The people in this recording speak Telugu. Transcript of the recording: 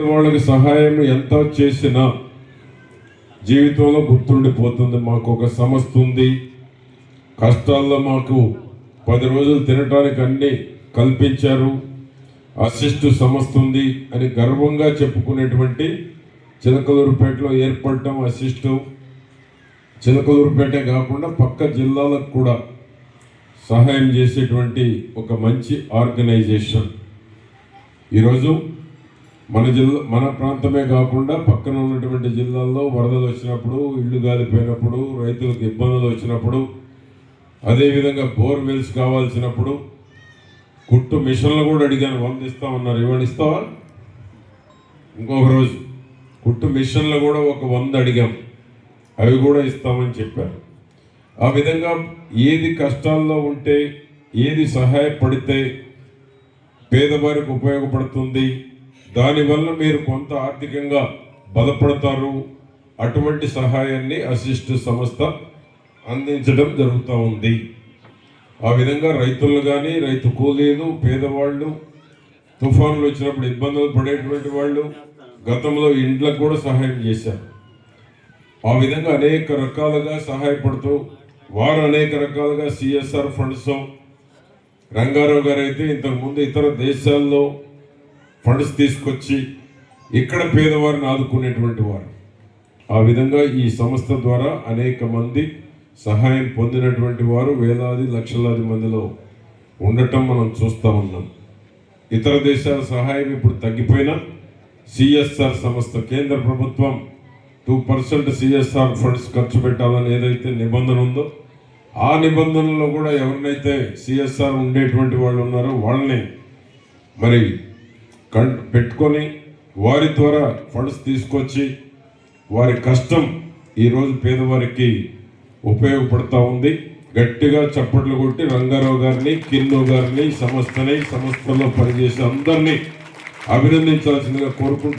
వాళ్ళకి సహాయం ఎంత చేసినా జీవితంలో గుర్తుండిపోతుంది. మాకు ఒక సమస్య ఉంది. కష్టాల్లో మాకు పది రోజులు తినటానికి అన్ని కల్పించారు. అసిస్ట్ సంస్థ ఉంది అని గర్వంగా చెప్పుకునేటువంటి చిలకలూరుపేటలో ఏర్పడటం అసిస్టు. చిలకలూరుపేటే కాకుండా పక్క జిల్లాలకు కూడా సహాయం చేసేటువంటి ఒక మంచి ఆర్గనైజేషన్. ఈరోజు మన జిల్లా మన ప్రాంతమే కాకుండా పక్కన ఉన్నటువంటి జిల్లాల్లో వరదలు వచ్చినప్పుడు ఇళ్ళు గాలిపోయినప్పుడు రైతులకు ఇబ్బందులు వచ్చినప్పుడు అదేవిధంగా బోర్వెల్స్ కావాల్సినప్పుడు కుట్టు మిషన్లు కూడా అడిగాను వంద ఇస్తామన్నారు ఇవాళ ఇస్తావా? ఇంకొక రోజు కుట్టు మిషన్లు కూడా ఒక వంద అడిగాం అవి కూడా ఇస్తామని చెప్పారు. ఆ విధంగా ఏది కష్టాల్లో ఉంటే ఏది సహాయపడితే పేదవారికి ఉపయోగపడుతుంది దానివల్ల మీరు కొంత ఆర్థికంగా బలపడతారు. అటువంటి సహాయాన్ని అసిస్ట్ సంస్థ అందించడం జరుగుతూ ఉంది. ఆ విధంగా రైతులు కానీ రైతు కూలీలు పేదవాళ్ళు తుఫాన్లు వచ్చినప్పుడు ఇబ్బందులు పడేటువంటి వాళ్ళు గతంలో ఇండ్లకు కూడా సహాయం చేశారు. ఆ విధంగా అనేక రకాలుగా సహాయపడుతూ వారు అనేక రకాలుగా సిఎస్ఆర్ ఫండ్స్ రంగారావు గారు అయితే ఇంతకుముందు ఇతర దేశాల్లో ఫండ్స్ తీసుకొచ్చి ఇక్కడ పేదవారిని ఆదుకునేటువంటి వారు. ఆ విధంగా ఈ సంస్థ ద్వారా అనేక మంది సహాయం పొందినటువంటి వారు వేలాది లక్షలాది మందిలో ఉండటం మనం చూస్తూ ఉన్నాం. ఇతర దేశాల సహాయం ఇప్పుడు తగ్గిపోయినా సిఎస్ఆర్ సంస్థ కేంద్ర ప్రభుత్వం టూ పర్సెంట్ సిఎస్ఆర్ ఫండ్స్ ఖర్చు పెట్టాలని ఏదైతే నిబంధన ఉందో ఆ నిబంధనలో కూడా ఎవరినైతే సిఎస్ఆర్ ఉండేటువంటి వాళ్ళు ఉన్నారో వాళ్ళని మరి పెట్టుకొని వారి ద్వారా ఫండ్స్ తీసుకొచ్చి వారి కష్టం ఈరోజు పేదవారికి ఉపయోగపడతా ఉంది. గట్టిగా చప్పట్లు కొట్టి రంగారావు గారిని కిన్ను గారిని సంస్థని సంస్థలో పనిచేసే అందరినీ అభినందించాల్సిందిగా కోరుకుంటున్నాను.